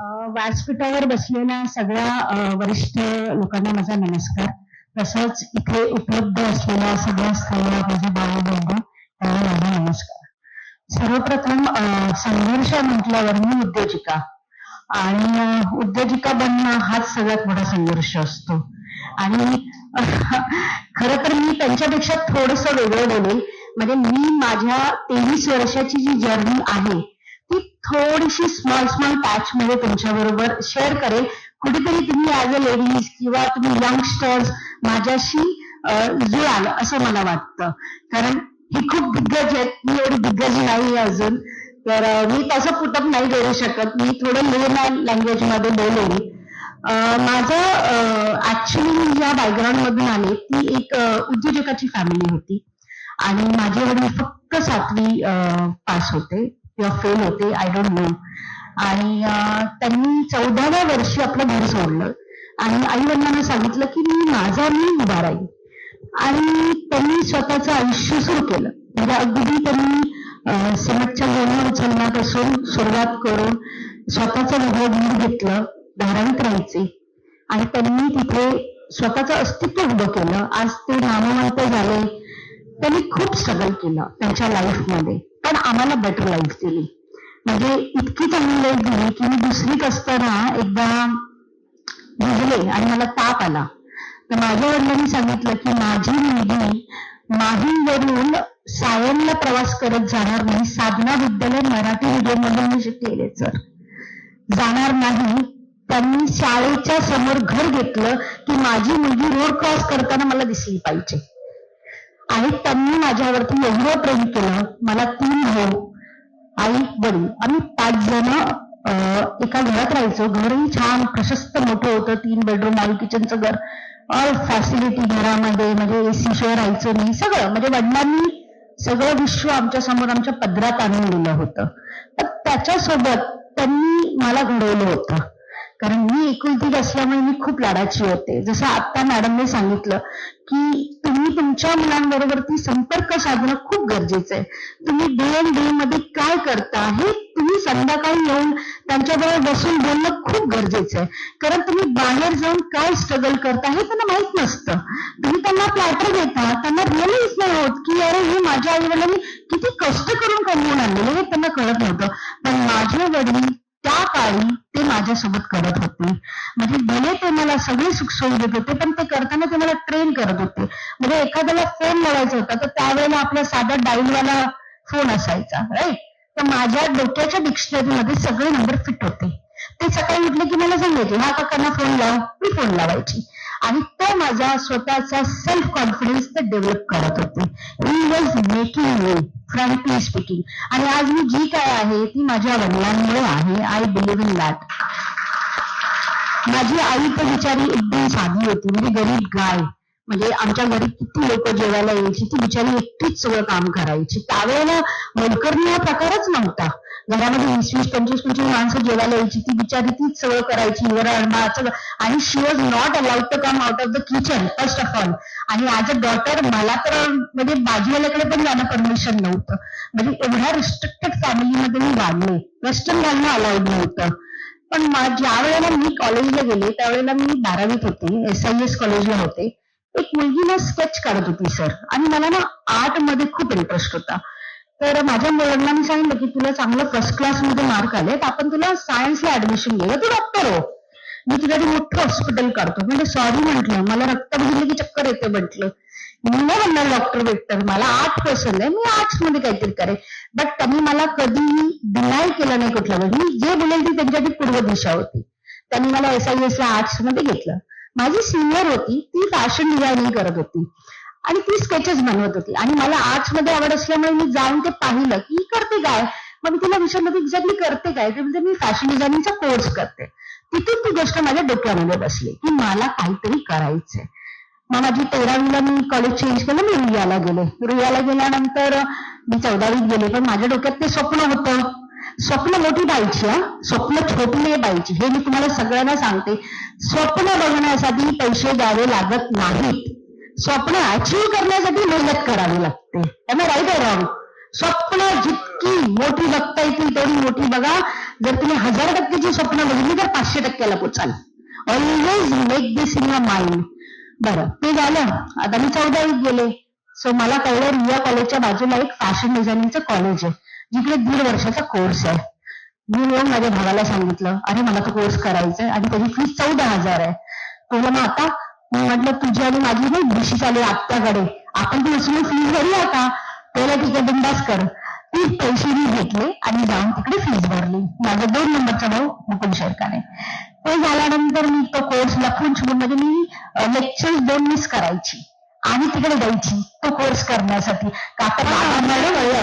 व्यासपीठावर बसलेल्या सगळ्या वरिष्ठ लोकांना माझा नमस्कार. तसंच इथे उपलब्ध असलेल्या सगळ्या स्त्रिया माझे बाळ त्यांना माझा नमस्कार. सर्वप्रथम संघर्ष म्हटल्यावर मी उद्योजिका. आणि उद्योजिका बनणं हाच सगळ्यात मोठा संघर्ष असतो. आणि खरं तर मी त्यांच्यापेक्षा थोडस वेगळं बोलेल म्हणजे मी माझ्या तेवीस वर्षाची जी जर्नी आहे ती थोडीशी स्मॉल स्मॉल पॅच मध्ये तुमच्या बरोबर शेअर करेल. कुठेतरी तुम्ही ऍज अ लेडीज किंवा तुम्ही यंगस्टर्स माझ्याशी जुळाल असं मला वाटतं. कारण ही खूप दिग्गज आहेत. मी एवढी दिग्गज नाही अजून. तर मी तसं पुटअप नाही देऊ शकत. मी थोडं लेन लँग्वेजमध्ये बोलेल माझं ऍक्च्युली मी ज्या बॅकग्राऊंड मधून आले. ती एक उद्योजकाची फॅमिली होती. आणि माझे वडील फक्त सातवी पास होते. किंवा फेल होते आय डोंट नो आणि त्यांनी चौदाव्या वर्षी आपलं घर सोडलं. आणि आई वडिलांना सांगितलं की मी माझा मी उभा राहील आणि त्यांनी स्वतःचं आयुष्य सुरू केलं. म्हणजे अगदी त्यांनी अं, सिमेंटच्या गोण्या उचलण्यापासून सुरुवात करून स्वतःचं वेगळं घर घेतलं धारावीत राहायचे. आणि त्यांनी तिथे स्वतःचं अस्तित्व उभं केलं. आज ते नामवंत झाले. त्यांनी खूप स्ट्रगल केलं त्यांच्या लाईफमध्ये पण आम्हाला बेटर लाईफ दिली. म्हणजे इतकी चांगली लाईफ दिली की मी दुसरीत असताना एकदा भिजले आणि मला ताप आला. तर माझ्या वडिलांनी सांगितलं की माझी मुलगी माहीवरून सायनला प्रवास करत जाणार नाही. साधना विद्यालय मराठी मीडियम मधून मी शिकलेले सर जाणार नाही. त्यांनी शाळेच्या समोर घर घेतलं की माझी मुलगी रोड क्रॉस करताना मला दिसली पाहिजे. आणि त्यांनी माझ्यावरती एवढं प्रेम केलं मला तीन भाऊ आई वडील. आम्ही पाच जण एका घरात राहायचो. घरही छान प्रशस्त मोठं होतं. तीन बेडरूम आहे किचनचं घर. ऑल फॅसिलिटी घरामध्ये म्हणजे एसी शिवाय राहायचं नाही सगळं म्हणजे वडिलांनी सगळं विश्व आमच्यासमोर आमच्या पदरात आणून दिलं होतं. पण त्याच्यासोबत त्यांनी मला घडवलं होतं. कारण मी एकुलती असल्यामुळे मी खूप लाडाची होते. जसं आता मॅडमने सांगितलं की तुम्ही तुमच्या मुलांबरोबर संपर्क साधणं खूप गरजेचं आहे. तुम्ही डे अँड डे मध्ये काय करता हे तुम्ही संध्याकाळी येऊन त्यांच्याबरोबर बसून बोलणं खूप गरजेचं आहे. कारण तुम्ही बाहेर जाऊन काय स्ट्रगल करता हे त्यांना माहीत नसतं. तुम्ही त्यांना प्लॅटर देता त्यांना रिअलाइज नाही होत की अरे हे माझ्या आई वडिलांनी किती कष्ट करून कमवून आणलेलं हे त्यांना कळत नव्हतं. पण माझे वडील त्या काळी ते माझ्यासोबत करत होते. म्हणजे भले ते मला सगळे सुखसोयी देत होते पण ते करताना ते मला ट्रेन करत होते. म्हणजे एखाद्याला फोन लावायचा होता तर त्यावेळेला आपला साधा डाईलवाला फोन असायचा राईट तर माझ्या डोक्याच्या डिक्शनरीमध्ये सगळे नंबर फिट होते. ते सकाळी म्हटले की मला सांगायचे ह्या काकांना फोन लाव मी फोन लावायची. आणि तो माझा स्वतःचा सेल्फ कॉन्फिडन्स ते डेव्हलप करत होते. He was making me frankly speaking आणि आज मी जी काय आहे ती माझ्या वडिलांमुळे आहे. आय बिलीव्ह इन दॅट माझी आई तर बिचारी एकदम साधी होती. म्हणजे गरीब गाय. म्हणजे आमच्या घरी किती लोक जेवायला यायची ती बिचारी एकटीच सगळं काम करायची. त्यावेळेला मोलकरणी हा प्रकारच नव्हता. घरामध्ये वीस वीस पंचवीस पंचवीस माणसं जेवायला यायची ती बिचारी तीच सगळं करायची वरण सगळं. आणि she was not allowed to come out of the kitchen first of all आणि ॲज अ डॉटर मला तर म्हणजे बाजूवाल्याकडे पण जाणं परमिशन नव्हतं. म्हणजे एवढ्या रिस्ट्रिक्टेड फॅमिलीमध्ये मी वाढले. वेस्टर्न घालणं अलाउड नव्हतं. पण ज्या वेळेला मी कॉलेजला गेले त्यावेळेला मी बारावीत होते एस आय एस कॉलेजला होते. एक मुलगी ना स्केच काढत होती सर आणि मला ना आर्टमध्ये खूप इंटरेस्ट होता. तर माझ्या मुलांना सांगितलं की तुला चांगलं फर्स्ट क्लासमध्ये मार्क आले तर आपण तुला सायन्सला ऍडमिशन घेऊया तू डॉक्टर हो. मी तुझ्यासाठी मोठं हॉस्पिटल काढतो. म्हणजे सॉरी म्हटलं. मला रक्त बघितलं की चक्कर येते म्हटलं. मी नाही म्हणणार डॉक्टर भेटतर मला आर्ट पसंत आहे. मी आर्ट्समध्ये काहीतरी करेन. बट त्यांनी मला कधीही डिनाय केलं नाही कुठल्या गोष्टी मी जे बोलेल ती त्यांच्यासाठी पूर्व दिशा होती. त्यांनी मला एस आय एस आर्ट्समध्ये घेतलं. माझी सिनियर होती ती फॅशन डिझायनिंग करत होती. आणि ती स्केचेस बनवत होती. आणि मला आर्ट्समध्ये आवड असल्यामुळे मी जाऊन ते पाहिलं की करते काय? मग मी तिला विचारलं की एक्झॅक्टली करते काय? ते म्हणजे मी फॅशन डिझायनिंगचा कोर्स करते. तिथून ती गोष्ट माझ्या डोक्यामध्ये बसली की मला काहीतरी करायचंय. मग माझी तेरावीला मी कॉलेज चेंज केलं मी रुयाला गेले. रुयाला गेल्यानंतर मी चौदावीत गेले पण माझ्या डोक्यात ते स्वप्न होतं. स्वप्न मोठी पाहिजे हा? स्वप्न छोटी नाही पाहिजे. हे मी तुम्हाला सगळ्यांना सांगते. स्वप्न बघण्यासाठी पैसे द्यावे लागत नाहीत. स्वप्न अचीव करण्यासाठी मेहनत करावी लागते. राईट आहे रॉंग स्वप्न जितकी मोठी बघता येतील तेवढी मोठी बघा. जर तुम्ही हजार टक्केची स्वप्न बघितली तर पाचशे टक्क्याला पोचाल. Always make this in your mind बरं ते झालं. आता मी चौदावीत गेले. सो मला कळलं रिया कॉलेजच्या बाजूला एक फॅशन डिझायनिंगचं कॉलेज आहे. जिकडे दीड वर्षाचा कोर्स आहे. मी येऊन माझ्या भावाला सांगितलं अरे मला तो कोर्स करायचा आहे आणि त्याची फीस चौदा हजार आहे. तो म्हणा आता मी म्हटलं तुझी आणि माझी नाही दिशी चालू आत्याकडे आपण ती उचलून फीस भरू आता. त्याला तिथे बिंदास कर. ती पैसे मी घेतले आणि जाऊन तिकडे फीस भरली. माझा दोन नंबरचा भाऊ मुकुल शेरकाने. ते झाल्यानंतर मी तो कोर्स लखून छुपून म्हणजे मी लेक्चर्स दोन मिस करायची. आणि तिकडे जायची तो कोर्स करण्यासाठी. का तर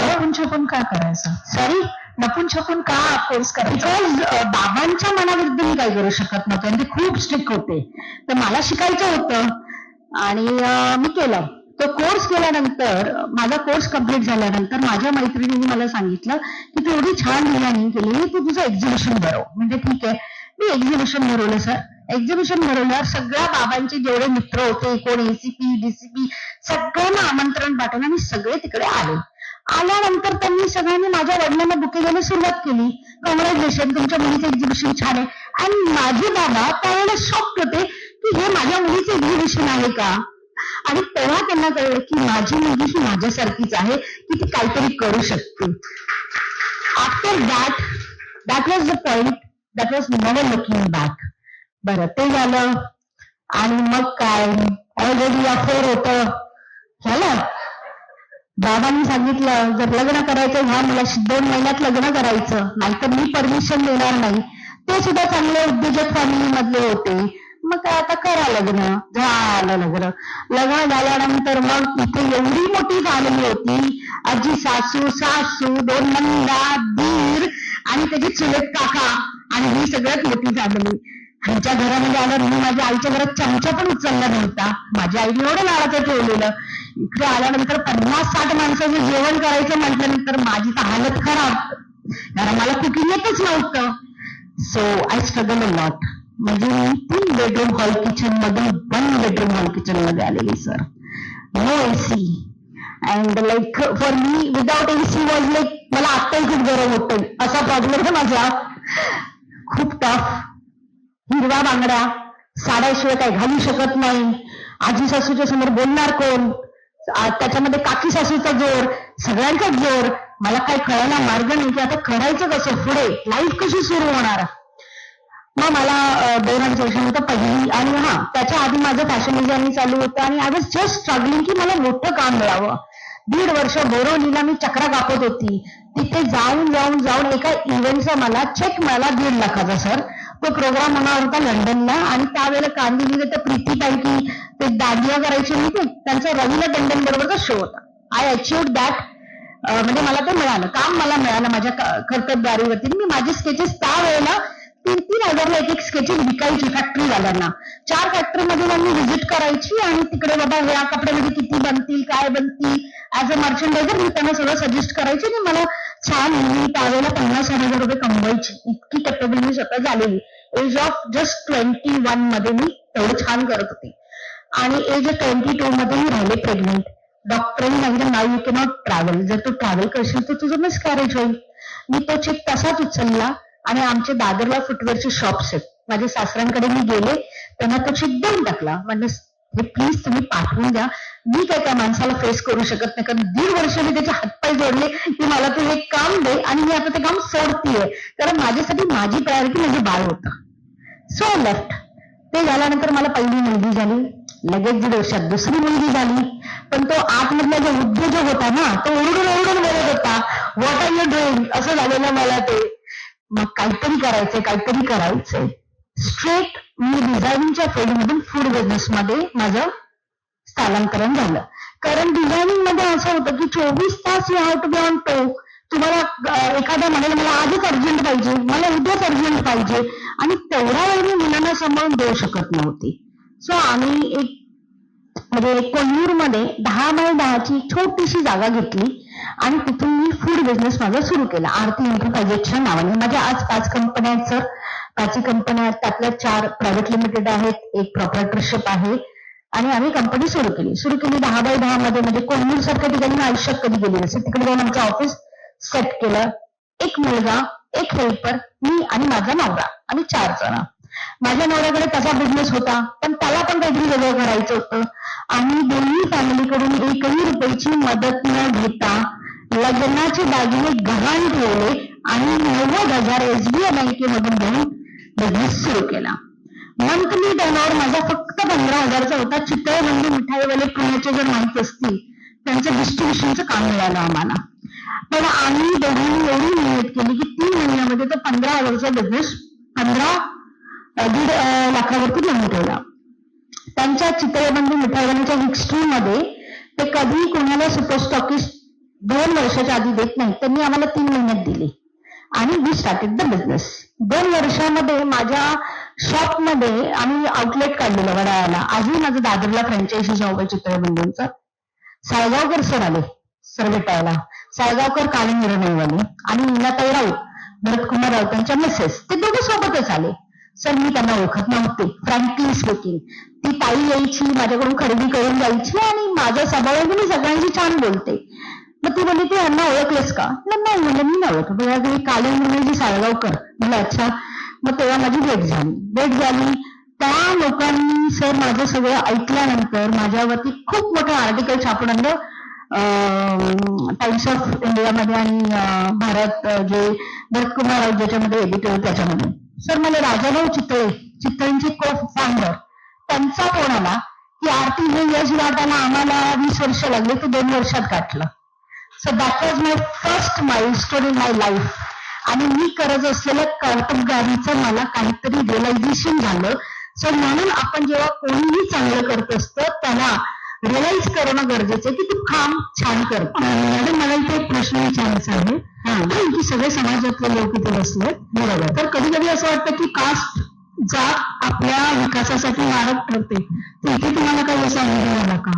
लपून छपून का करायचं? सॉरी लपून छपून का कोर्स करायचा? बिकॉज बाबांच्या मनाविरुद्ध मी काही करू शकत नव्हते आणि ते खूप स्ट्रिक्ट होते. तर मला शिकायचं होतं आणि मी केलं. तो कोर्स केल्यानंतर माझा कोर्स कंप्लीट झाल्यानंतर माझ्या मैत्रिणीने मला सांगितलं की तू एवढी छान डिझायनिंग केली तू तुझं एक्झिबिशन भरव. म्हणजे ठीक आहे. मी एक्झिबिशन भरवलं सर एक्झिबिशन भरवल्यावर सगळ्या बाबांचे जेवढे मित्र होते कोण एसीपी डीसीपी सगळ्यांना आमंत्रण पाठवलं आणि सगळे तिकडे आले. आल्यानंतर त्यांनी सगळ्यांनी माझ्या वडिलांना बुके द्यायला सुरुवात केली. कॉंग्रॅच्युलेशन तुमच्या मुलीचं एक्झिबिशन छान आहे. आणि माझे बाबा त्यावेळेला शॉक होते की हे माझ्या मुलीचं एक्झिबिशन आहे का? आणि तेव्हा त्यांना कळलं की माझी मुलगी ही माझ्यासारखीच आहे की ती काहीतरी करू शकते. After that that was the point that was never looking back बरं ते झालं. आणि मग काय? ऑलरेडी अफेअर होतं. झालं? बाबांनी सांगितलं जर लग्न करायचं ह्या मुलाशी दोन महिन्यात लग्न करायचं नाहीतर मी परमिशन देणार नाही. ते सुद्धा चांगले उद्योजक फॅमिली मधले होते. मग काय आता करा लग्न. झालं लग्न. लग्न झाल्यानंतर मग इथे एवढी मोठी फॅमिली होती. आजी सासू सासू दोन नंदा दीर आणि त्याचे चुलत काका आणि ही सगळ्यात मोठी फॅमिली आमच्या घरामध्ये आलं मी माझ्या आईच्या घरात चमचा पण उचलला नव्हता. माझ्या आईने एवढं लाडाचं ठेवलेलं. इकडे आल्यानंतर पन्नास साठ माणसाचं जेवण करायचं म्हटल्यानंतर माझी तर हालत खराब. कारण मला कुकिंग येतच नव्हतं. So I struggle a lot म्हणजे मी तीन बेडरूम हॉल किचन मधून वन बेडरूम हॉल किचनमध्ये आलेली sir no AC and like for me without AC was like मला आत्ताही खूप गरम होते. असा प्रॉब्लेम आहे माझा. खूप टफ हिरवा बांगडा साड्याशिवाय काही घालू शकत नाही. आजी सासूच्या समोर बोलणार कोण? त्याच्यामध्ये काकी सासूचा जोर सगळ्यांचाच जोर. मला काही कळायला मार्ग नाही की आता करायचं कसं? पुढे लाईफ कशी सुरू होणार? मग मला दोन अडीच वर्षानंतर पहिली. आणि हा त्याच्या आधी माझं फॅशन डिझायनिंग चालू होतं. आणि आय वॉज जस्ट स्ट्रगलिंग की मला मोठं काम मिळावं. दीड वर्ष बोरवलीला मी चक्रा कापत होती. तिथे जाऊन जाऊन जाऊन एका इव्हेंटचा मला चेक मिळाला दीड लाखाचा सर तो प्रोग्राम होणार होता लंडनला. आणि त्यावेळेला कांदिवलीला त्या प्रीती पैकी ते दागिया करायचे नाही ते त्यांचा रवीला टंडन बरोबरचा शो होता. आय अचीव दॅट म्हणजे मला ते मिळालं. काम मला मिळालं माझ्या कर्तबदारीवरती मी माझे स्केचेस त्यावेळेला तीन तीन हजारला एक एक स्केचेस विकायची फॅक्टरीवाल्यांना चार फॅक्टरीमध्ये मी व्हिजिट करायची आणि तिकडे बाबा ह्या कपड्यामध्ये किती बनतील काय बनतील ऍज अ मर्चंडायझर मी त्यांना सगळं सजेस्ट करायचे आणि मला छान मी त्यावेळेला पन्नास हजार रुपये कमवायची. इतकी कॅपेबिलिटी मी स्वतः झालेली. एज ऑफ जस्ट ट्वेंटी वनमध्ये मी तेवढं छान करत होते. आणि एज ट्वेंटी टू मध्ये मी राहिले प्रेग्नेंट डॉक्टरांनी सांगितलं नाव यू कॅनॉट ट्रॅव्हल जर तू ट्रॅव्हल करशील तर तुझं मिसकॅरेज होईल. मी तो चेक तसाच उचलला आणि आमचे दादरला फुटवेअरचे शॉप्स आहेत. माझ्या सासऱ्यांकडे मी गेले त्यांना तो चेक देऊन टाकला. म्हणजे हे प्लीज तुम्ही पाठवून द्या. मी काय त्या माणसाला फेस करू शकत नाही. कारण दीड वर्ष मी त्याचे हातपाय जोडले की मला तू हे काम दे आणि मी आता ते काम सोडतीये. कारण माझ्यासाठी माझी प्रायोरिटी म्हणजे बाळ होतं. सो लेफ्ट ते झाल्यानंतर मला पहिली मुलगी झाली. लगेच दीड वर्षात दुसरी मुलगी झाली. पण तो आतमधला जो उद्योजक होता ना तो ओरडून ओरडून बोलत होता. व्हॉट आर यू डुईंग असं झालेलं मला ते. मग काहीतरी करायचंय काहीतरी करायचंय. स्ट्रेट मी डिझायनिंगच्या फील्डमधून फूड बिझनेस मध्ये माझं स्थलांतरण झालं. कारण डिझायनिंगमध्ये असं होतं की चोवीस तास you have to be on toe तुम्हाला एखादा म्हणेल मला आजच अर्जंट पाहिजे मला उद्याच अर्जंट पाहिजे आणि तेवढ्या वेळ मी मुलांना सांभाळून देऊ शकत नव्हती. सो आम्ही एक म्हणजे कोल्हूरमध्ये दहा बाय दहाची छोटीशी जागा घेतली आणि तिथून मी फूड बिझनेस माझा सुरू केला. आरती एंटरप्राइजेसच्या नावाने. माझ्या आज पाच कंपन्या आहेत सर पाचही कंपन्या आहेत त्यातल्या चार प्रायव्हेट लिमिटेड आहेत एक प्रॉपरेटरशिप आहे आणि आम्ही कंपनी सुरू केली. सुरू केली दहा बाय दहा मध्ये म्हणजे कोल्हूर सारख्या ठिकाणी मी आयुष्यात कधी गेली नसेल तिकडे जाऊन आमचं ऑफिस सेट केलं. एक मुलगा एक हेल्पर मी आणि माझा नवरा. आम्ही चार जण. माझ्या नवऱ्याकडे तसा बिझनेस होता पण त्याला पण काहीतरी वेगळं करायचं होतं. आम्ही दोन्ही फॅमिलीकडून एकही रुपयाची मदत न घेता लग्नाचे दागिने गहाण ठेवले आणि नव्वद हजार एसबीआय बँकेमधून घेऊन बिझनेस सुरू केला. मंथली टर्नओव्हर माझा फक्त पंधरा हजारचा होता. चितळबंदी मिठाईवाले पुण्याचे जर माहिती असतील त्यांचं डिस्ट्रीब्युशनचं काम मिळालं आम्हाला. पण आम्ही दोघांनी एवढी मेहनत केली की तीन महिन्यामध्ये तो पंधरा हजारचा बिझनेस पंधरा दीड लाखावरती नेऊन ठेवला. त्यांच्या चितळबंदी मिठाईवाल्यांच्या हिस्ट्रीमध्ये ते कधी कोणाला सुपर स्टॉकिस्ट दोन वर्षाच्या आधी देत नाही त्यांनी आम्हाला तीन महिन्यात दिले. आणि वी स्टार्टेड द बिझनेस दोन वर्षामध्ये माझ्या शॉपमध्ये आम्ही आउटलेट काढलेलं वडाळ्याला आजही माझं दादरला फ्रँचायझी जॉब आहे चित्रबंधूंचा साळगावकर सर आले सर भेटायला साळगावकर काळे निर्णयवाले आणि मीनाताई राऊत भरतकुमार राऊतांच्या मिसेस ते दोघे सोबतच आले. सर मी त्यांना ओळखत नव्हते. फ्रँकली स्पीकिंग ती ताई यायची माझ्याकडून खरेदी करून जायची आणि माझा स्वभाव मी सगळ्यांशी छान बोलते. मग ती बोलली ती यांना ओळखलेस का? नाही म्हणलं मी नाही ओळखत. बघा तुम्ही साळगावकर. म्हणलं अच्छा. मग तेव्हा माझी भेट झाली. भेट झाली? त्या लोकांनी सर माझं सगळं ऐकल्यानंतर माझ्यावरती खूप मोठं आर्टिकल छापून आणलं टाइम्स ऑफ इंडियामध्ये आणि भारत जे भरतकुमार ज्याच्यामध्ये एडिटर त्याच्यामध्ये. सर मला राजाभाऊ चितळे चितळेंचे को फाउंडर त्यांचा फोन आला की आरती हे यश गाठायला आम्हाला वीस वर्ष लागले ते दोन वर्षात गाठलं. So that was my first milestone in my life आणि मी करत असलेल्या कर्तबगारीचं मला काहीतरी रिअलायझेशन झालं. सो म्हणून आपण जेव्हा कोणीही चांगलं करत असतं त्याला रिअलाइज करणं गरजेचं आहे की तू काम छान कर. मॅडम मला इथे एक प्रश्न विचारायचा आहे. हा, की सगळे समाजातले लोक इथे बसले बरोबर. तर कधी कधी असं वाटतं की कास्ट जात आपल्या विकासासाठी मारक ठरते तर इथे तुम्हाला काही असा अनुभव आला का?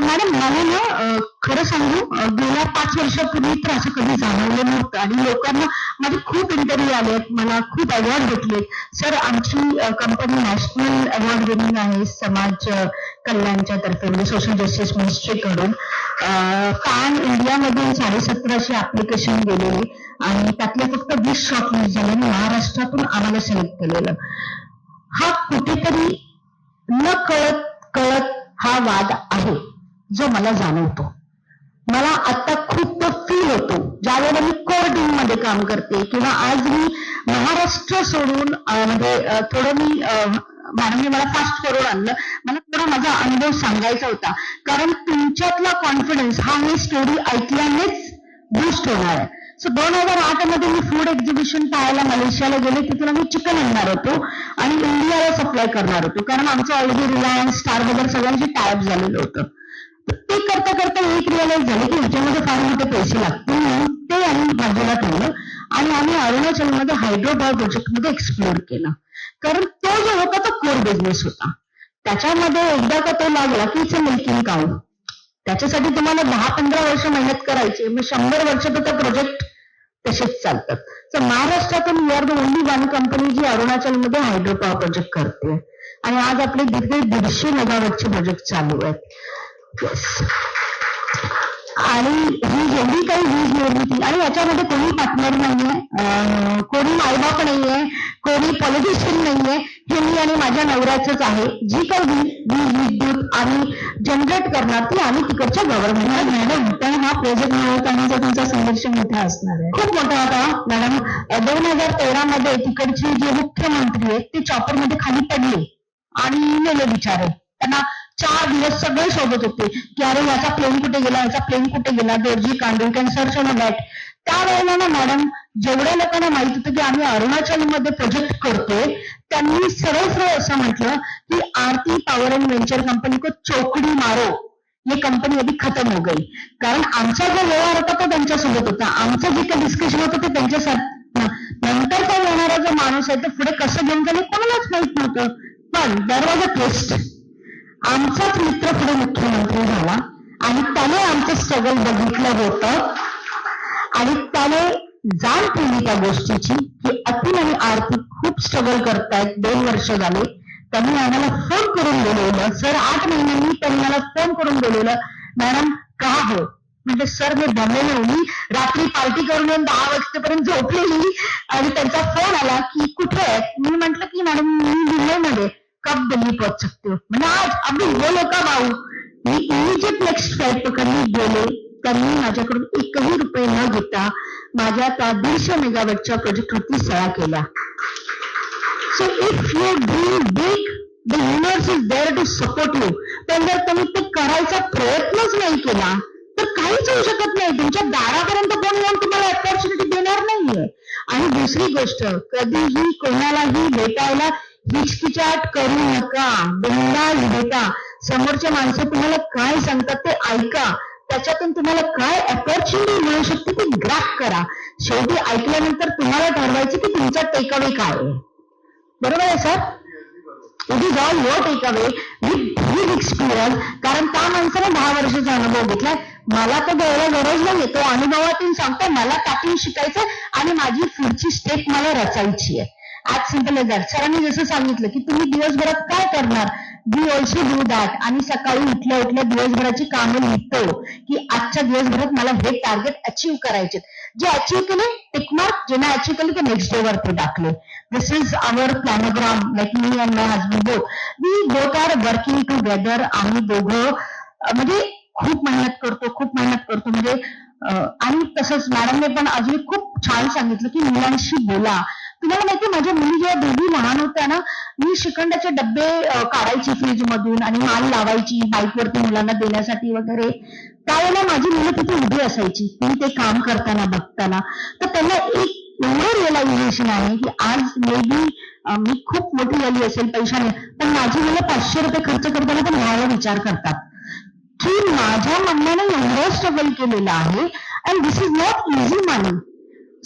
मॅडम मला ना खरं सांगू गेल्या पाच वर्षापूर्वी तर असं कधी जाणवलं नव्हतं. आणि लोकांना माझे खूप इंटरव्ह्यू आलेत मला खूप अवॉर्ड भेटले सर आमची कंपनी नॅशनल अवॉर्ड विनिंग आहे समाज कल्याणच्या तर्फे म्हणजे सोशल जस्टिस मिनिस्ट्रीकडून पॅन इंडियामध्ये साडेसतराशे ऍप्लिकेशन गेलेले आणि त्यातले फक्त वीस शॉर्टलिस्ट झाले आणि महाराष्ट्रातून आम्हाला सिलेक्ट केलेलं. हा कुठेतरी न कळत कळत हा वाद आहे जो मला जाणवतो. मला आता खूप फील होतो. ज्यावेळेला मी कोर टीममध्ये काम करते किंवा आज मी महाराष्ट्र सोडून म्हणजे थोडं मी मॅडमने मला फास्ट करून आणलं. मला थोडा माझा अनुभव सांगायचा होता. कारण तुमच्यातला कॉन्फिडन्स हा मी स्टोरी ऐकल्यानेच बूस्ट होणार आहे. सो दोन हजार आठमध्ये मी फूड एक्झिबिशन पाहायला मलेशियाला गेले तिथून आम्ही चिकन आणणार होतो आणि इंडियाला सप्लाय करणार होतो. कारण आमचं ऑलरेडी रिलायन्स स्टार वगैरे सगळ्यांचे टायप झालेलं होतं. ते करता करता एक रिअलाइज झालं की ह्याच्यामध्ये फार मोठे पैसे लागतील म्हणून ते आम्ही बाजूला ठेवलं. आणि आम्ही अरुणाचलमध्ये हायड्रोपॉवर प्रोजेक्टमध्ये एक्सप्लोर केला. कारण तो जो होता तो कोर बिझनेस होता. त्याच्यामध्ये एकदा का तो लागला की इट्स मिल्किंग काऊ त्याच्यासाठी तुम्हाला दहा पंधरा वर्ष मेहनत करायची. मग शंभर वर्ष तर प्रोजेक्ट तसेच चालतात. तर महाराष्ट्रातून we are the only one company जी अरुणाचलमध्ये हायड्रोपॉवर प्रोजेक्ट करते. आणि आज आपले दीर्घ दीडशे मेगावॅटचे प्रोजेक्ट चालू आहेत आणि ही जेवढी काही वीज निर्मिती आणि याच्यामध्ये कोणी पार्टनर नाहीये अं, कोणी मायबाप नाहीये कोणी पॉलिटिशियन नाहीये हे मी आणि माझ्या नवऱ्याचंच आहे. जी काही वीज विद्युत आणि जनरेट करणार ती आम्ही तिकडच्या गव्हर्नमेंट मॅडम तर हा प्रोजेक्ट मिळवतानाचा तुमचा संघर्ष मोठा असणार आहे. खूप मोठा होता मॅडम. दोन हजार तेरा मध्ये तिकडचे जे मुख्यमंत्री आहेत ते चॉपरमध्ये खाली पडले. आणि मेले बिचारे. त्यांना चार दिवस सगळे शोधत होते. की अरे याचा प्लेन कुठे गेला? याचा प्लेन कुठे गेला? Dorjee Khandu can search on that त्यावेळेला ना मॅडम जेवढ्या लोकांना माहीत होतं की आम्ही अरुणाचलमध्ये प्रोजेक्ट करतोय त्यांनी सरळ सरळ असं म्हटलं की Aarti power and venture company को चौकडी मारो. ये कंपनी अभी खतम हो गई. कारण आमचा जो व्यवहार होता तो त्यांच्यासोबत होता. आमचं जे काही डिस्कशन होतं ते त्यांच्यासाठी नंतरचा येणारा जो माणूस आहे तो पुढे कसं घेऊन गेले कोणालाच माहीत नव्हतं. पण दर वॉज अ ट्विस्ट आमचाच मित्र पुढे मुख्यमंत्री झाला आणि त्याने आमचं स्ट्रगल बघितलं होतं. आणि त्याने जाण केली त्या गोष्टीची की अतुल आणि आरती खूप स्ट्रगल करतायत. दोन वर्ष झाले. त्यांनी आम्हाला फोन करून बोलवलं. सर आठ महिन्यांनी त्यांनी मला फोन करून बोलवलं. मॅडम का हो? म्हणजे सर मी दमलेलो मी रात्री पार्टी करून येऊन दहा वाजतेपर्यंत झोपलेली. आणि त्यांचा फोन आला की कुठे आहे मी म्हंटल की मॅडम मी मुंबईमध्ये कब दिल्ली पहुंच सकते हो? म्हणजे आज अभी बोलो का भाऊ मी इमिजिएट नेक्स्ट फ्लाईट पकडली गेले त्यांनी माझ्याकडून एकही रुपये न घेता माझ्या त्या दीडशे मेगावॅटच्या प्रोजेक्टवरती सळा केल्या. So if you dream big the universe is there to support you पण जर तुम्ही ते करायचा प्रयत्नच नाही केला तर काहीच होऊ शकत नाही. तुमच्या दारापर्यंत कोण येऊन तुम्हाला अपॉर्च्युनिटी देणार नाहीये. आणि दुसरी गोष्ट कधीही कोणालाही भेटायला हिचकिचाट करू नका बिंदास घेता समोरच्या माणसं तुम्हाला काय सांगतात ते ऐका. त्याच्यातून तुम्हाला काय अपॉर्च्युनिटी मिळू शकते ती ग्रॅप करा. शेवटी ऐकल्यानंतर तुम्हाला ठरवायचं की तुमचा टेकअवे काय आहे. बरोबर आहे sir it is all your takeaway with big experience कारण त्या माणसाने दहा वर्षाचा अनुभव घेतलाय. मला तर द्यायला गरज नाही तो अनुभवातून सांगतो मला त्यातून शिकायचं आणि माझी पुढची स्टेप मला रचायची आहे आज सिंपल एज दॅट सरांनी जसं सांगितलं की तुम्ही दिवसभरात काय करणार? We also do that. आणि सकाळी उठल्या उठल्या दिवसभराची कामं लिहितो की आजच्या दिवसभरात मला हे टार्गेट अचीव्ह करायचे जे अचीव्ह केले टिकमार्क जे नाही अचीव्ह केले ते नेक्स्ट डे वरती टाकले. This is our planogram like me and my husband both we both are working together आम्ही दोघं म्हणजे खूप मेहनत करतो खूप मेहनत करतो. म्हणजे आणि तसंच मॅडमने पण अजून खूप छान सांगितलं की मुलांशी बोला. तुम्हाला माहिती माझ्या मुली जेव्हा दोघी लहान होत्या ना मी श्रीखंडाचे डब्बे काढायची फ्रीज मधून आणि माल लावायची बाईकवरती मुलांना देण्यासाठी वगैरे. त्यावेळेला माझी मुलं तिथे उभी असायची. मी ते काम करताना बघताना. तर त्यांना एक एवढं रिअलायझेशन आहे की आज मे बी मी खूप मोठी झाली असेल पैशाने पण माझी मुलं पाचशे रुपये खर्च करताना पण ह्याला विचार करतात. की माझ्या मम्मीने एवढं स्ट्रगल केलेलं आहे and this is not easy money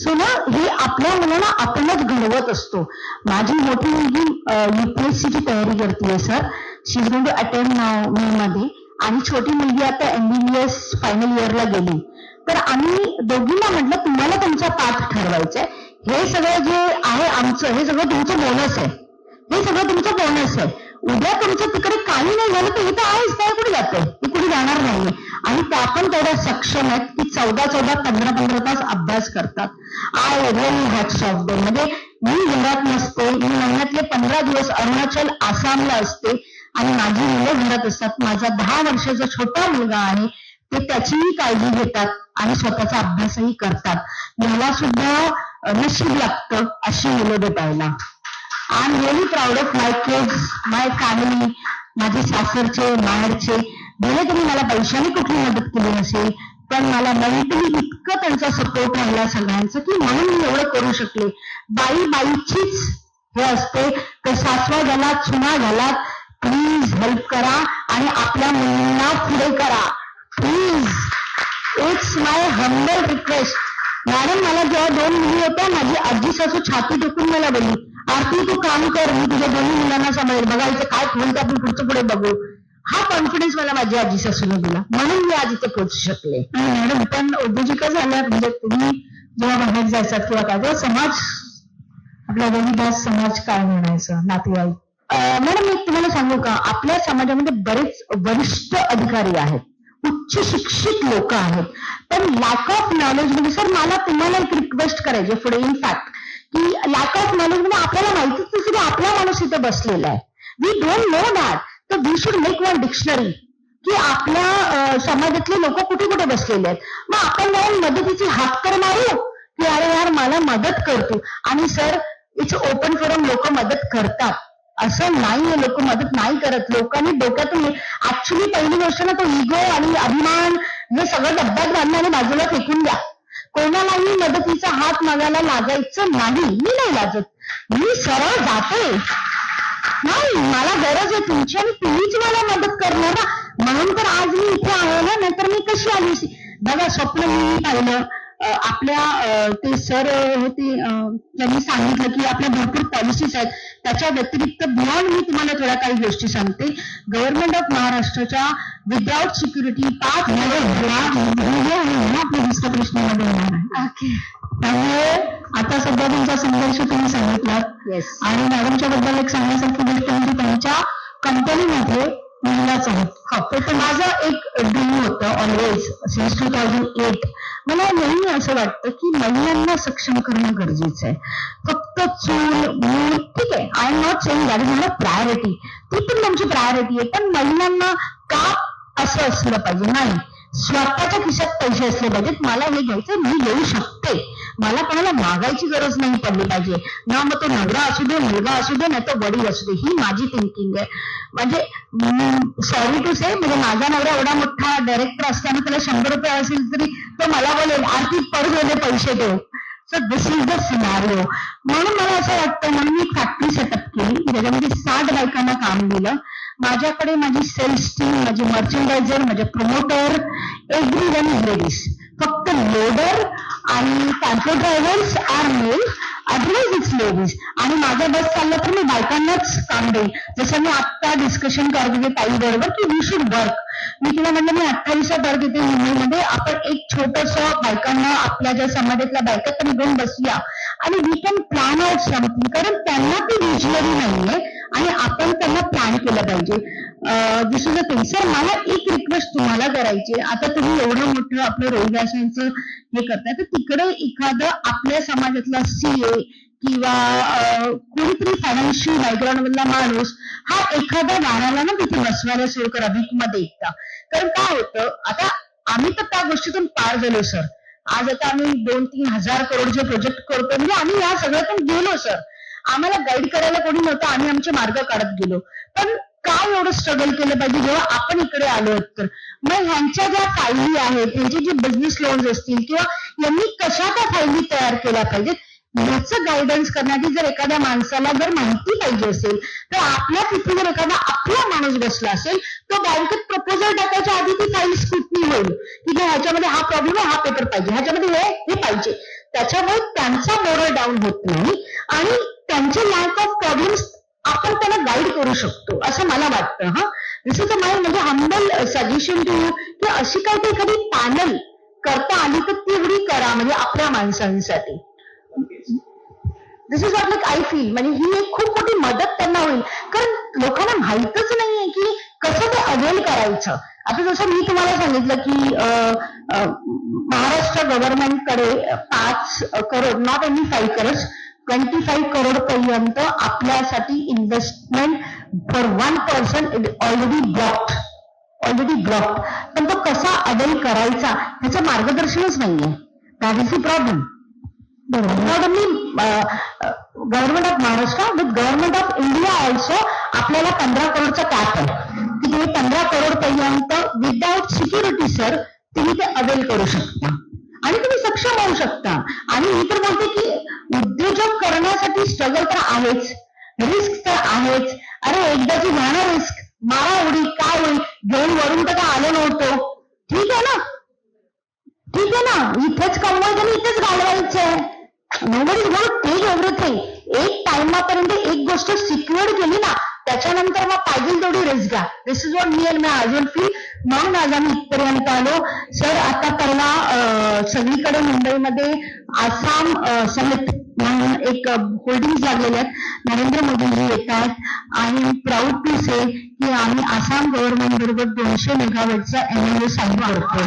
so ना हे आपल्या मुलांना आपणच घडवत असतो. माझी मोठी मुलगी युपीएससीची तयारी करते sir she is going to attend now May मध्ये. आणि छोटी मुलगी आता एमबीबीएस फायनल इयरला गेली. तर आम्ही दोघींना म्हटलं तुम्हाला तुमचा पाठ ठरवायचा आहे. हे सगळं जे आहे आमचं हे सगळं तुमचं बोनस आहे. हे सगळं तुमचं बोनस आहे. उद्या तुमचं तिकडे काही नाही झालं तर हे तर आहेच काय कुठे जाते ते कुठे जाणार नाहीये. आणि त्या पण तेवढ्या सक्षम आहेत की चौदा चौदा पंधरा पंधरा तास अभ्यास करतात. I really hats off they म्हणजे मी घरात नसते मी महिन्यातले पंधरा दिवस अरुणाचल आसामला असते आणि माझी मुलं घरात असतात. माझा दहा वर्षाचा छोटा मुलगा आहे ते त्याचीही काळजी घेतात आणि स्वतःचा अभ्यासही करतात. मला सुद्धा नशीब लागतं अशी मुलं भेटायला. I am really proud of my kids my family माझे सासरचे माहेरचे. भले तुम्ही मला पैशाने कुठली मदत केली नसेल पण मला मेंटली इतकं त्यांचा सपोर्ट राहिला सगळ्यांचं की म्हणून मी एवढं करू शकले. बाई बाईचीच हे असते तर सासवा झालात चुना झाला प्लीज हेल्प करा आणि आपल्या मुलींना पुढे करा. Please it's my humble request madam मला जेव्हा दोन मुली होत्या माझी आजी सासू छाती टेकून मला बोलली आरती तू काम कर मी तुझ्या दोन्ही मुलांना सांभाळेल. बघायचं काय होईल आपण पुढचं पुढे बघू. हा कॉन्फिडन्स मला माझी आजी सासूने दिला. म्हणून मी आज इथे पोहोचू शकले. मॅडम पण उद्योजिका झाल्या म्हणजे तुम्ही जेव्हा बाहेर जायचात किंवा काय तेव्हा समाज आपला रविदास समाज काय म्हणायचं नातेवाईक? मॅडम मी तुम्हाला सांगू का? आपल्या समाजामध्ये बरेच वरिष्ठ अधिकारी आहेत. उच्च शिक्षित लोक आहेत. पण लॅक ऑफ नॉलेज म्हणजे सर मला तुम्हाला एक रिक्वेस्ट करायची पुढे इन फॅक्ट की लॅक ऑफ नॉलेज म्हणजे आपल्याला माहितीच नसतं की आपला माणूस इथे बसलेला आहे. वी डोंट नो दॅट तर we should make one dictionary की आपल्या समाजातले लोक कुठे कुठे बसलेले आहेत. मग आपण जाऊन मदतीची हात तर मारू की अरे यार मला मदत करतो आणि सर इट्स ओपन फोरम लोक मदत करतात. असं नाहीये लोक मदत नाही करत. लोकांनी डोक्यातून ऍक्च्युली पहिली गोष्ट ना तो इगो आणि अभिमान हे सगळं डब्यात बांधणं आणि बाजूला फेकून द्या. कोणालाही मदतीचा हात मागायला लागायचं नाही. मी नाही लाजत. मी सरळ जाते. नाही मला गरज आहे तुमची आणि तुम्हीच मला मदत करणार ना. म्हणून तर आज मी इथे आहे ना नाहीतर मी कशी आली असती? बघा स्वप्न मी पाहिलं. आपल्या ते सर होते त्यांनी सांगितलं की आपल्या भरपूर पॉलिसीज आहेत. त्याच्या व्यतिरिक्त बियॉन्ड मी तुम्हाला थोड्या काही गोष्टी सांगते. गव्हर्नमेंट ऑफ महाराष्ट्राच्या विदाउट सिक्युरिटी पाच आपल्या दुसऱ्या प्रश्नामध्ये येणार आहे. त्यामुळे आता सध्या तुमचा संघर्ष तुम्ही सांगितलात. आणि मॅडमच्या बद्दल एक सांगण्यासारखी गोष्ट म्हणजे त्यांच्या कंपनीमध्ये महिलाच आहोत. हो. तर माझं एक ड्रीम होतं always since two thousand eight मला नेहमी असं वाटतं की महिलांना सक्षम करणं गरजेचं आहे. फक्त चूल मूल ठीक आहे I am not saying that is मला प्रायोरिटी ती पण तुमची प्रायोरिटी आहे. पण महिलांना का असं असलं पाहिजे? नाही. स्वतःच्या खिशात पैसे असले पाहिजेत. मला हे घ्यायचं मी घेऊ शकते. मला कोणाला मागायची गरज नाही पडली पाहिजे. ना मग तो नवरा असू दे मुलगा असू दे नाही तो वडील असू दे ही माझी थिंकिंग आहे. म्हणजे सॉरी टू से म्हणजे माझा नवरा एवढा मोठा डायरेक्टर असताना त्याला शंभर रुपये असेल तरी तो मला बोलेल आर्थिक पर्स पैसे देऊ. So this is the scenario म्हणून मला असं वाटतं म्हणून मी फॅक्टरी सेटअप केली ज्याच्यामध्ये साठ बायकांना काम दिलं. माझ्याकडे माझी सेल्स टीम माझी मर्चंडायझर माझे promoter every one is ladies फक्त लोडर आणि tempo drivers are male otherwise it's ladies आणि माझ्या बस चाललं तर मी बायकांनाच काम देईल जसं मी आत्ता डिस्कशन करत होते ताई बरोबर की वी शुड वर्क मी तिला म्हणलं मी अठ्ठावीसचा वर्ग येते मुंबईमध्ये. आपण एक छोटस बायकांना आपल्या ज्या समाजातल्या बायका पण घेऊन बसूया. आणि we can plan out something कारण त्यांना ती विजनरी नाहीये. नाही केलं पाहिजे. This is a thing sir मला एक रिक्वेस्ट तुम्हाला करायची आता तुम्ही एवढं मोठं आपलं रहिवाशांचं हे करताय तर तिकडे एखादं आपल्या समाजातला सीए किंवा कोणीतरी फायनान्शियल बॅकग्राऊंड मधला माणूस हा एखाद्या गाण्याला ना तिथे बसवायला सुरू करा मध्ये एकदा. कारण काय होतं आता आम्ही तर त्या गोष्टीतून पार झालो सर. आज आता आम्ही दोन तीन हजार करोडचे प्रोजेक्ट करतो म्हणजे आम्ही या सगळ्यातून गेलो सर. आम्हाला गाईड करायला कोणी नव्हतं आम्ही आमचे मार्ग काढत गेलो. पण काय एवढं स्ट्रगल केलं पाहिजे? जेव्हा आपण इकडे आलो तर. मग ह्यांच्या ज्या फायली आहेत ह्यांचे जे बिझनेस लोन्स असतील किंवा यांनी कशा त्या फायली तयार केल्या पाहिजेत याचं गायडन्स करण्याची जर एखाद्या माणसाला जर माहिती पाहिजे असेल तर आपल्या तिथे जर एखादा आपला माणूस बसला असेल तो बँकेत प्रपोजल टाकायच्या आधी ती फाईल स्क्रुटनी होईल. की ह्याच्यामध्ये हा प्रॉब्लेम आहे हा पेपर पाहिजे. ह्याच्यामध्ये हे हे पाहिजे. त्याच्यामुळे त्यांचा मोरल डाऊन होत नाही. आणि त्यांचे लॅक ऑफ प्रॉब्लेम्स आपण त्याला गाईड करू शकतो असं मला वाटतं हा. दिस इज अ माय म्हणजे हंबल सजेशन टू यू की अशी काही ते एखादी पॅनल करता आली तर तेवढी करा म्हणजे आपल्या माणसांसाठी. This is what like I feel म्हणजे ही एक खूप मोठी मदत त्यांना होईल. कारण लोकांना माहीतच नाहीये की कसं ते अवेल करायचं. आता जसं मी तुम्हाला सांगितलं की अं, महाराष्ट्र गव्हर्नमेंटकडे पाच crore not any five crore twenty five crore पर्यंत आपल्यासाठी investment for one person already blocked already blocked पण तो कसा अवेल करायचा ह्याचं मार्गदर्शनच नाहीये. That is the problem not government of Maharashtra with government of India also आपल्याला पंधरा करोडचा कॅप आहे. की तुम्ही पंधरा करोड पर्यंत विदाउट सिक्युरिटी सर तुम्ही ते अवेल करू शकता. आणि तुम्ही सक्षम होऊ शकता. आणि मी तर बोलते की उद्योजक करण्यासाठी स्ट्रगल तर आहेच. रिस्क तर आहेच. अरे एकदाची जाणार रिस्क मारा उडी काय होईल? घेऊन वरून तर आलो नव्हतो. ठीक आहे ना? ठीक आहे ना? इथेच कमवायचं आणि इथेच घालवायचं. नोबडी गोट एव्हरीथिंग एक टायमापर्यंत एक गोष्ट सिक्युअर केली ना त्याच्यानंतर मग पाहिजे तेवढी रिस्क घ्या. This is what me and my अजून फील म्हणून आज आम्ही इथपर्यंत आलो. सर आता परवा सगळीकडे मुंबईमध्ये आसाम अं, समिट म्हणून एक होल्डिंग लागलेले आहेत. नरेंद्र मोदीजी येतात आणि प्राऊड टू से की आम्ही आसाम गव्हर्नमेंट बरोबर दोनशे मेगावॅटचा एमएलए साईन करतो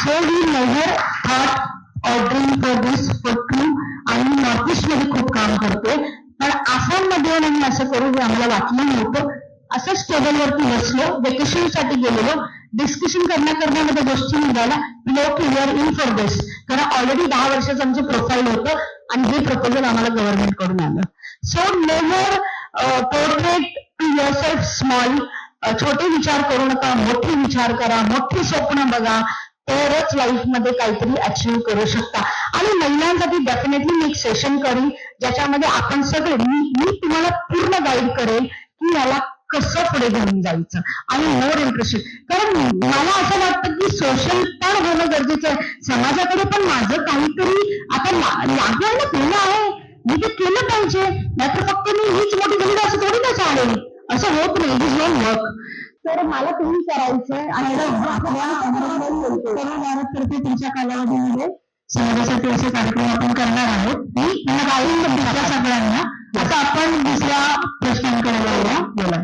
So we never thought ordering dream for for for आणि नॉर्थ ईस्टमध्ये खूप काम करतोय. पण आसाममध्ये आम्ही असं करू हे आम्हाला वाटलं नव्हतं. असंच टेबलवरती बसलो. वेकेशनसाठी गेलेलो. डिस्कशन करण्या करण्यामध्ये गोष्टी निघाल्या. Low clear in for this कारण ऑलरेडी दहा वर्षाचं आमचं प्रोफाईल होतं आणि हे प्रपोजल आम्हाला गव्हर्नमेंटकडून आलं. So never portrait to yourself small छोटे विचार करू नका मोठे विचार करा मोठी स्वप्न बघा. तरच लाईफमध्ये काहीतरी अचीव करू शकता. आणि महिलांसाठी डेफिनेटली मी एक सेशन करीन ज्याच्यामध्ये आपण सगळे मी मी तुम्हाला पूर्ण गाईड करेन की याला कसं पुढे घेऊन जायचं? आणि मोर इंटरेस्टेड कारण मला असं वाटतं की सोशल पण होणं गरजेचं आहे. समाजाकडे पण माझं काहीतरी आता लागलं ना केलं आहे. मी ते केलं पाहिजे. नाहीतर फक्त मी हीच मोठी झाली असं थोडी ना चालेल. असं होत नाही. इज नॉट वर्क तर मला तुम्ही करायचंय आणि भारततर्फे तुमच्या कालावधीमध्ये समाजासाठी असे कार्यक्रम आपण करणार आहोत. मी मला गाईन सगळ्यांना आता आपण दुसऱ्या प्रश्नांकडे वळूया. बोला.